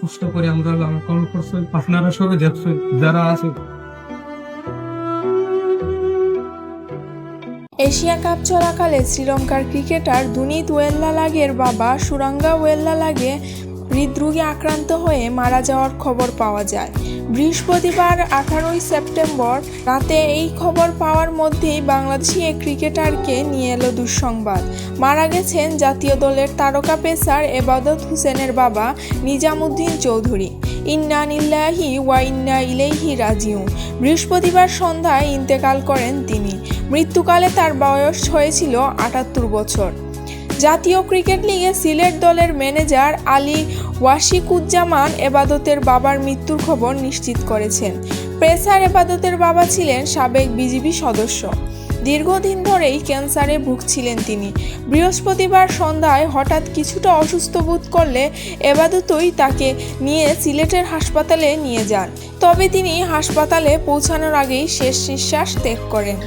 কষ্ট করে আমরা লালন পালন করছি আপনারা সবাই দেখছেন যারা আছে। এশিয়া কাপ চলাকালে শ্রীলঙ্কার ক্রিকেটার দুনিত ওয়েল্লালাগের বাবা সুরাঙ্গা ওয়েল্লালাগে হৃদরোগে আক্রান্ত হয়ে মারা যাওয়ার খবর পাওয়া যায়। বৃহস্পতিবার আঠারোই সেপ্টেম্বর রাতে এই খবর পাওয়ার মধ্যেই বাংলাদেশি এক ক্রিকেটারকে নিয়ে এলো দুঃসংবাদ। মারা গেছেন জাতীয় দলের তারকা পেসার এবাদত হোসেনের বাবা নিজামুদ্দিন চৌধুরী। ইন্না নিল্লাহি ওয়া ইন্না ইলেইহি রাজিউন। বৃহস্পতিবার সন্ধ্যায় ইন্তেকাল করেন তিনি। মৃত্যুকালে তার বয়স হয়েছিল আটাত্তর বছর। জাতীয় ক্রিকেট লিগে সিলেট দলের ম্যানেজার আলী ওয়াশিকুজ্জামান এবাদতের বাবার মৃত্যুর খবর নিশ্চিত করেছেন। প্রেসার এবাদতের বাবা ছিলেন সাবেক বিজিবি সদস্য। দীর্ঘদিন ধরেই ক্যান্সারে ভুগছিলেন তিনি। বৃহস্পতিবার সন্ধ্যায় হঠাৎ কিছুটা অসুস্থ বোধ করলে এবাদতই তাকে নিয়ে সিলেটের হাসপাতালে নিয়ে যান। তবে তিনি হাসপাতালে পৌঁছানোর আগেই শেষ নিঃশ্বাস ত্যাগ করেন।